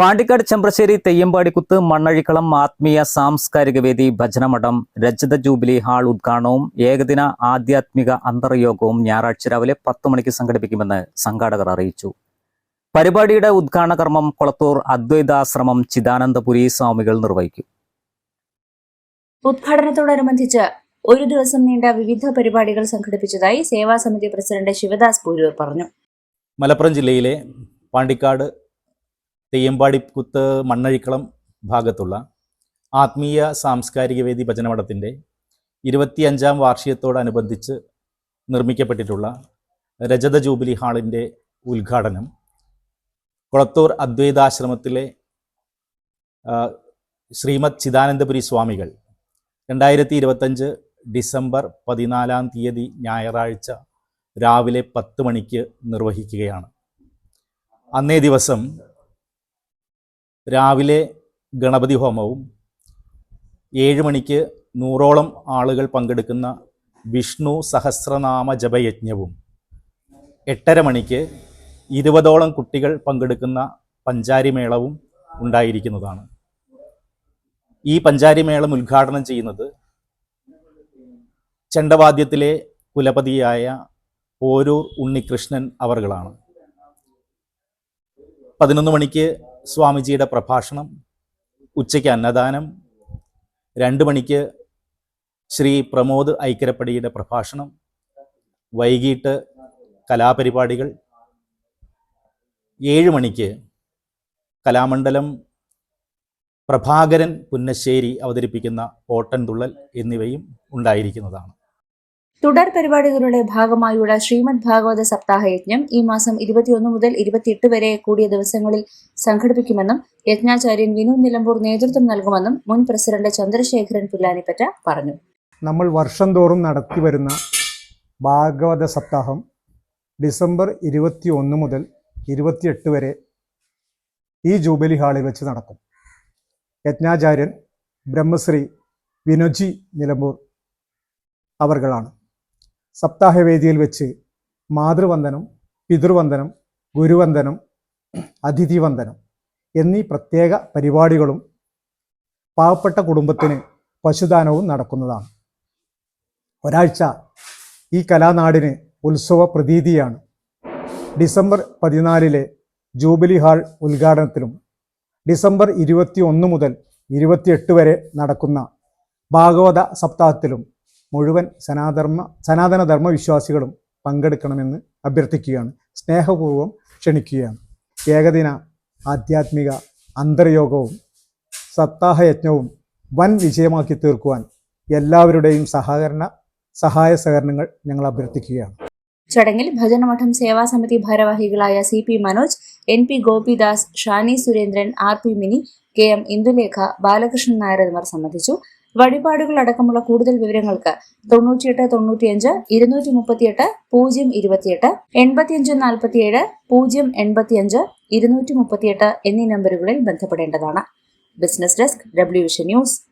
പാണ്ടിക്കാട് ചെമ്പ്രശ്ശേരി തെയ്യമ്പാടിക്കുത്ത് മണ്ണഴിക്കളം ആത്മീയ സാംസ്കാരിക വേദി ഭജനമഠം രജത ജൂബിലി ഹാൾ ഉദ്ഘാടനവും ഏകദിന ആധ്യാത്മിക അന്തർയോഗവും ഞായറാഴ്ച രാവിലെ പത്ത് മണിക്ക് സംഘടിപ്പിക്കുമെന്ന് സംഘാടകർ അറിയിച്ചു. പരിപാടിയുടെ ഉദ്ഘാടന കർമ്മം കൊളത്തൂർ അദ്വൈതാശ്രമം ചിദാനന്ദപുരി സ്വാമികൾ നിർവഹിക്കും. ഉദ്ഘാടനത്തോടനുബന്ധിച്ച് ഒരു ദിവസം നീണ്ട വിവിധ പരിപാടികൾ സംഘടിപ്പിച്ചതായി സേവാസമിതി പ്രസിഡന്റ് ശിവദാസ് പൂരൂർ പറഞ്ഞു. മലപ്പുറം ജില്ലയിലെ പാണ്ടിക്കാട് തെയ്യമ്പാടിക്കുത്ത് മണ്ണഴിക്കളം ഭാഗത്തുള്ള ആത്മീയ സാംസ്കാരിക വേദി ഭജനമഠത്തിന്റെ ഇരുപത്തിയഞ്ചാം വാർഷികത്തോടനുബന്ധിച്ച് നിർമ്മിക്കപ്പെട്ടിട്ടുള്ള രജത ജൂബിലി ഹാളിന്റെ ഉദ്ഘാടനം കുളത്തൂർ അദ്വൈതാശ്രമത്തിലെ ശ്രീമദ് ചിദാനന്ദപുരി സ്വാമികൾ രണ്ടായിരത്തി ഇരുപത്തഞ്ച് ഡിസംബർ പതിനാലാം തീയതി ഞായറാഴ്ച രാവിലെ പത്ത് മണിക്ക് നിർവഹിക്കുകയാണ്. അന്നേ ദിവസം രാവിലെ ഗണപതി ഹോമവും ഏഴ് മണിക്ക് നൂറോളം ആളുകൾ പങ്കെടുക്കുന്ന വിഷ്ണു സഹസ്രനാമ ജപയജ്ഞവും. എട്ടര മണിക്ക് ഇരുപതോളം കുട്ടികൾ പങ്കെടുക്കുന്ന പഞ്ചാരിമേളവും ഉണ്ടായിരിക്കുന്നതാണ്. ഈ പഞ്ചാരിമേളം ഉദ്ഘാടനം ചെയ്യുന്നത് ചെണ്ടവാദ്യത്തിലെ കുലപതിയായ പോരൂർ ഉണ്ണികൃഷ്ണൻ അവർകളാണ് പതിനൊന്ന് മണിക്ക് സ്വാമിജിയുടെ പ്രഭാഷണം ഉച്ചയ്ക്ക് അന്നദാനം രണ്ട് മണിക്ക് ശ്രീ പ്രമോദ് ഐക്കരപ്പടിയുടെ പ്രഭാഷണം വൈകിട്ട് കലാപരിപാടികൾ ഏഴ് മണിക്ക് കലാമണ്ഡലം പ്രഭാകരൻ പുന്നശ്ശേരി അവതരിപ്പിക്കുന്ന ഓട്ടൻതുള്ളൽ എന്നിവയും ഉണ്ടായിരിക്കുന്നതാണ്. തുടർ പരിപാടികളുടെ ഭാഗമായുള്ള ശ്രീമദ് ഭാഗവത സപ്താഹ യജ്ഞം ഈ മാസം ഇരുപത്തിയൊന്ന് മുതൽ ഇരുപത്തിയെട്ട് വരെ കൂടിയ ദിവസങ്ങളിൽ സംഘടിപ്പിക്കുമെന്നും യജ്ഞാചാര്യൻ വിനു നിലമ്പൂർ നേതൃത്വം നൽകുമെന്നും മുൻ പ്രസിഡന്റ് ചന്ദ്രശേഖരൻ പുല്ലാനിപ്പറ്റ പറഞ്ഞു. നമ്മൾ വർഷം തോറും നടത്തി വരുന്ന ഭാഗവത സപ്താഹം ഡിസംബർ ഇരുപത്തി ഒന്ന് മുതൽ ഇരുപത്തിയെട്ട് വരെ ഈ ജൂബിലി ഹാളിൽ വെച്ച് നടക്കും. യജ്ഞാചാര്യൻ ബ്രഹ്മശ്രീ വിനോജി നിലമ്പൂർ അവർകളാണ്. സപ്താഹവേദിയിൽ വെച്ച് മാതൃവന്ദനം പിതൃവന്ദനം ഗുരുവന്ദനം അതിഥിവന്ദനം എന്നീ പ്രത്യേക പരിപാടികളും പാവപ്പെട്ട കുടുംബത്തിന് പശുദാനവും നടക്കുന്നതാണ്. ഒരാഴ്ച ഈ കലാനാടിന് ഉത്സവ പ്രതീതിയാണ്. ഡിസംബർ പതിനാലിലെ ജൂബിലി ഹാൾ ഉദ്ഘാടനത്തിലും ഡിസംബർ ഇരുപത്തി ഒന്ന് മുതൽ ഇരുപത്തിയെട്ട് വരെ നടക്കുന്ന ഭാഗവത സപ്താഹത്തിലും മുഴുവൻ സനാധർമ്മ സനാതനധർമ്മ ധർമ്മവിശ്വാസികളും പങ്കെടുക്കണമെന്ന് അഭ്യർത്ഥിക്കുകയാണ്. സ്നേഹപൂർവം ക്ഷണിക്കുകയാണ്. ഏകദിന ആധ്യാത്മിക അന്തർയോഗവും സപ്താഹയജ്ഞവും വൻ വിജയമാക്കി തീർക്കുവാൻ എല്ലാവരുടെയും സഹകരണ സഹായ സഹകരണങ്ങൾ ഞങ്ങൾ അഭ്യർത്ഥിക്കുകയാണ്. ചടങ്ങിൽ ഭജനമഠം സേവാ സമിതി ഭാരവാഹികളായ C P Manoj N P Gopidas Shani Surendran R P Mini K M Indulekha Balakrishnan Nair എന്നിവർ സംബന്ധിച്ചു. വഴിപാടുകൾ അടക്കമുള്ള കൂടുതൽ വിവരങ്ങൾക്ക് തൊണ്ണൂറ്റിയെട്ട് തൊണ്ണൂറ്റിയഞ്ച് ഇരുന്നൂറ്റി മുപ്പത്തിയെട്ട് പൂജ്യം ഇരുപത്തിയെട്ട് എൺപത്തിയഞ്ച് നാൽപ്പത്തിയേഴ് പൂജ്യം എൺപത്തിയഞ്ച് ഇരുന്നൂറ്റി മുപ്പത്തിയെട്ട് എന്നീ നമ്പറുകളിൽ ബന്ധപ്പെടേണ്ടതാണ്. Business desk W news